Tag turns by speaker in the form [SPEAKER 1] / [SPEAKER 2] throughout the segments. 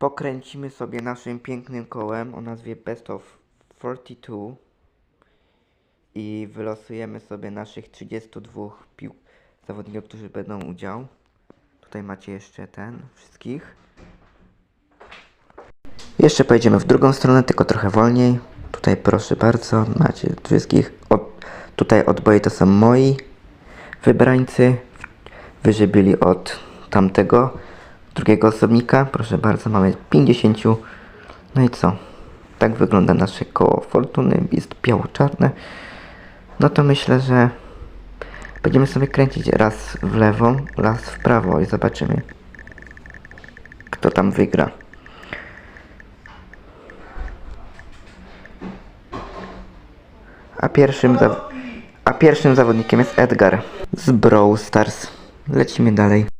[SPEAKER 1] pokręcimy sobie naszym pięknym kołem o nazwie Best of 42 i wylosujemy sobie naszych 32 pił zawodników, którzy będą udział. Tutaj macie jeszcze ten, wszystkich. Jeszcze pojedziemy w drugą stronę, tylko trochę wolniej. Tutaj proszę bardzo, macie wszystkich. Od, tutaj odboje to są moi wybrańcy. Wyżej byli od tamtego drugiego osobnika. Proszę bardzo, mamy 50. No i co? Tak wygląda nasze koło fortuny. Jest biało-czarne. No to myślę, że będziemy sobie kręcić raz w lewo, raz w prawo i zobaczymy, kto tam wygra. A pierwszym, a pierwszym zawodnikiem jest Edgar z Brawl Stars. Lecimy dalej.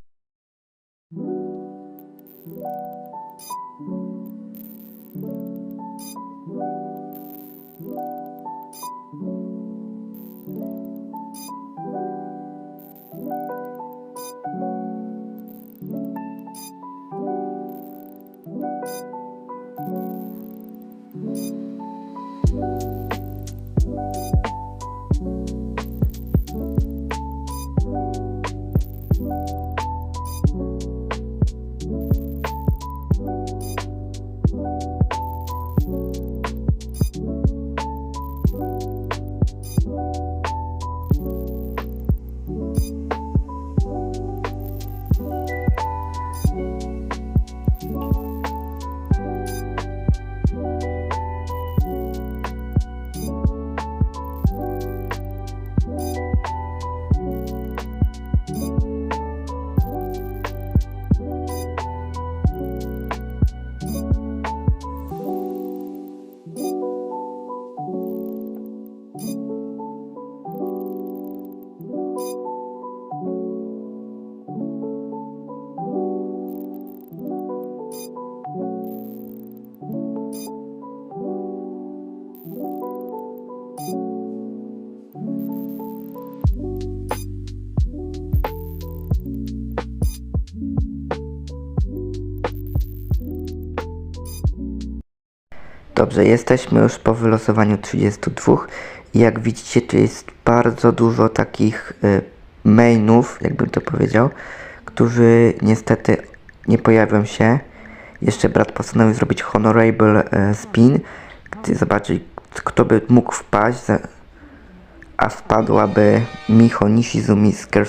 [SPEAKER 1] Thank you. Dobrze, jesteśmy już po wylosowaniu 32 i jak widzicie tu jest bardzo dużo takich y, mainów, jakbym to powiedział, którzy niestety nie pojawią się. Jeszcze brat postanowił zrobić honorable y, spin, gdy zobaczyć kto by mógł wpaść, a wpadłaby Miho Nishizumi z Curse